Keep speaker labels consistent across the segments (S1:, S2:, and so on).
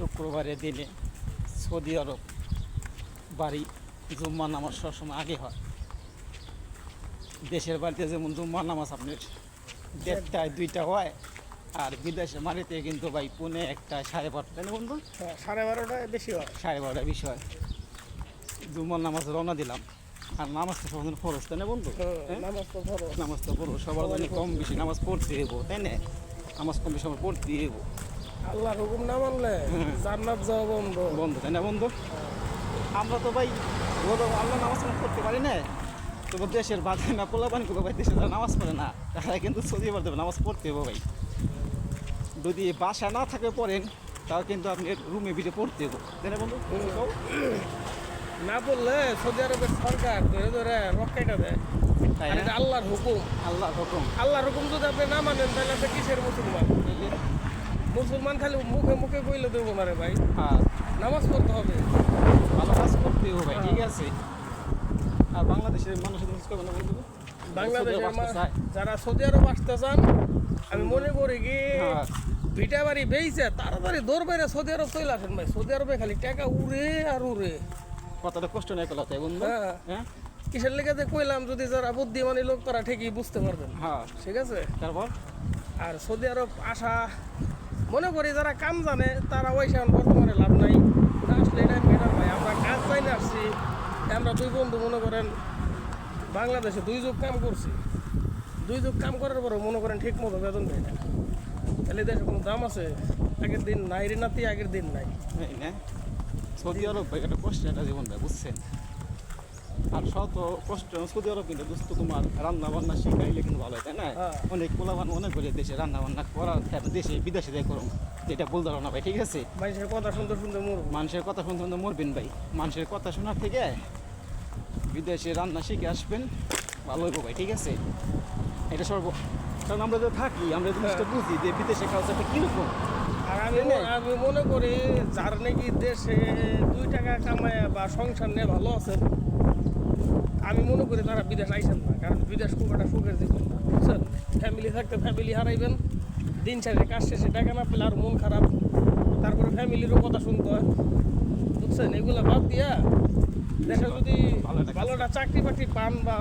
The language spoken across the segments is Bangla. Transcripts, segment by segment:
S1: শুক্রবারের দিনে সৌদি আরব বাড়ি জুম্মা নামাজ সবসময় আগে হয়। দেশের বাড়িতে যেমন জুম্মা নামাজ আপনার দেড়টায় দুইটা হয় আর বিদেশের বাড়িতে কিন্তু ভাই পুনে একটা সাড়ে বারোটা না বন্ধু?
S2: হ্যাঁ, সাড়ে বারোটায় বেশি হয়।
S1: সাড়ে বারোটা বিষয় জুম্মার নামাজ রওনা দিলাম। আর নামাজ তো সবার খরচ তাই না বন্ধু?
S2: হ্যাঁ,
S1: হ্যাঁ?
S2: নামাজ তো ধরো
S1: নামাজ তো সবার জন্য কম বেশি নামাজ পড়তে হইব তাই না? নামাজ কম বেশি আমার পড়তে হইব।
S2: আল্লাহর হুকুম না মানলে। জান্নাত যাওয়া বন্ধ।
S1: বন্ধু তাই না বন্ধু? আমরা তো ভাই রোদ আল্লাহ নামাজ করতে পারি না। তবু দেশের বাদে না পোলাপানি করব ভাই দেশে যারা নামাজ পড়ে না। তারা কিন্তু সৌদি আরব দেবে নামাজ পড়তে হবে ভাই। যদি বাসা না থাকে পড়েন তাও কিন্তু আপনি রুমে ভিতরে পড়তে হবে। তাই না বন্ধু?
S2: না বললে সৌদি আরবের সরকার ধরে ধরে রক্ষাটা দেয়। আল্লাহর হুকুম।
S1: আল্লাহর হুকুম।
S2: আল্লাহর হুকুম যদি আপনি না মানেন তাহলে আপনি কিসের মুসলমান? মুসলমান খালি মুখে মুখে কইলে দেবো না রে ভাই।
S1: হ্যাঁ।
S2: নামাজ পড়তে হবে।
S1: ভালো কাজ করতে হবে ভাই ঠিক আছে। আর বাংলাদেশের মানুষের জিনিস করবে না বন্ধু
S2: বাংলাদেশের। যারা সৌদি আরব আসতে চান আমি মনে করি কি
S1: হ্যাঁ।
S2: ভিটা বাড়ি বেইছে তাড়াতাড়ি দৌড় বাইরে সৌদি আরব চলে আসেন ভাই। সৌদি আরবে খালি টাকা উড়ে আর উড়ে।
S1: কতটা কষ্ট নেই কলা তাই বন্ধু।
S2: হ্যাঁ।
S1: হ্যাঁ?
S2: কিসের লেগে যে কইলাম যদি যারা বুদ্ধিমানী লোক তারা ঠিকই বুঝতে পারবেন।
S1: হ্যাঁ।
S2: ঠিক আছে?
S1: তারপর?
S2: আর সৌদি আরব আসা মনে করি যারা কাম জানে, তারা ওই সময় বর্তমানে লাভ নাই। আসলে এটা বেটার ভাই আমরা কাজ পাই না আসছি, আমরা দুই বন্ধু মনে করেন, বাংলাদেশে দুই যুগ কাম করছি। দুই যুগ কাম করার পরে মনে করেন ঠিক মতো বেতন পাই না। তাহলে দেশে কোনো দাম আছে, আগের দিন নাই রে নাতি, আগের দিন নাই।
S1: সৌদি আরব ভাই একটা কষ্ট একটা জীবন ভাই, বুঝছেন? আর শত কষ্ট সৌদি আরব কিন্তু দোস্ত তোমার রান্না বান্না শিখাইলে কিন্তু ভালো হয় তাই না?
S2: হ্যাঁ।
S1: অনেক পোলাবান মনে করে দেশে রান্না বান্না দেশে বিদেশে করুন এটা ভাই ঠিক আছে?
S2: মানুষের কথা শুনতে শুনতে মরবো।
S1: মানুষের কথা শুনতে শুনতে মরবেন ভাই। মানুষের কথা শোনার থেকে বিদেশে রান্না শিখে আসবেন ভালো হইব ভাই ঠিক আছে? এটা সর্ব কারণ আমরা যে থাকি আমরা জিনিসটা বুঝি যে বিদেশে কালচারটা কীরকম
S2: আর আমি আমি মনে করি যার নাকি দেশে দুই টাকা কামায় বা সংসার নিয়ে ভালো আছে আমি মনে করি তারা বিদেশ আইসেন না কারণ বিদেশ খুব একটা সুখের জীবন না বুঝছেন? ফ্যামিলি থাকতে ফ্যামিলি হারাইবেন দিন শেষে কাজ শেষে টাকা না পেলে আর মন খারাপ। তারপরে ফ্যামিলিরও কথা শুনতে হয়। বুঝছেন? এগুলো বাদ দিয়া দেশে যদি
S1: ভালো একটা কাজ
S2: ভালো একটা চাকরি বাকরি পান বা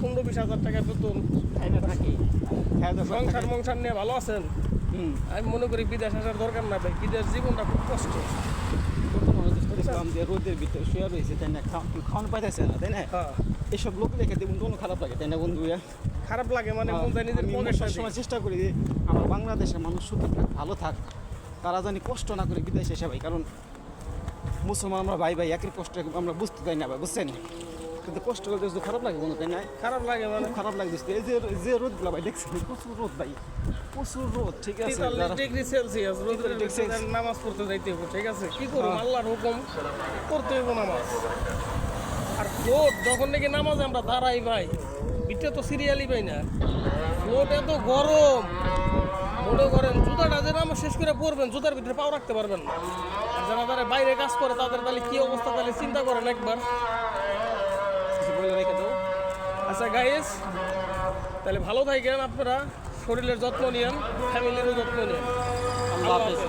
S2: পনেরো বিশ হাজার টাকা বেতন
S1: থাকি।
S2: সংসার মংসার নিয়ে ভালো আছেন? আমি মনে করি বিদেশ আসার দরকার না ভাই বিদেশ জীবনটা খুব কষ্ট।
S1: বর্তমানে রোদের ভিতরে শুয়ে রয়েছে তাই না? খাওয়া খাওয়ানো পাইতেছে না তাই না?
S2: হ্যাঁ।
S1: এসব লোক দেখে দেখুন কোনো খারাপ লাগে। তাই না বন্ধু
S2: খারাপ লাগে মানে মন চায় নিজের পকেট
S1: সবসময় চেষ্টা করি যে আমার বাংলাদেশের মানুষ সুখে থাক ভালো থাক। তারা জানি কষ্ট না করে বিদেশে এসে ভাই কারণ মুসলমান আমরা ভাই ভাই একই কষ্ট আমরা বুঝতে চাই না ভাই বুঝছেন? কিন্তু কষ্ট করতে খারাপ লাগে বন্ধু তাই না?
S2: খারাপ লাগে মানে?
S1: খারাপ লাগে। এই যে যে রোদগুলো ভাই দেখছেন? প্রচুর রোদ ভাই প্রচুর রোদ ঠিক আছে?
S2: Degree Celsius. নামাজ পড়তে যাইতে হবে ঠিক আছে? কি করব
S1: হ্যাঁ।
S2: আল্লাহর হুকুম করতে হইব নামাজ। আর রোদ যখন নাকি নামাজে আমরা দাঁড়াই ভাই বিটে তো সিরিয়ালই পাই না। রোদ এত গরম। মনে করেন জুতাটা যে নামাজ শেষ করে পড়বেন জুতার ভিতরে পাও রাখতে পারবেন না। যারা তারা বাইরে কাজ করে তাদের তাহলে কি অবস্থা তাহলে চিন্তা করেন একবার।
S1: বলে রেখে দাও।
S2: আচ্ছা গাইস তাহলে ভালো থাকেন আপনারা। শরীরের যত্ন নিয়েন ফ্যামিলিরও যত্ন নিন
S1: আল্লাহ হাফেজ।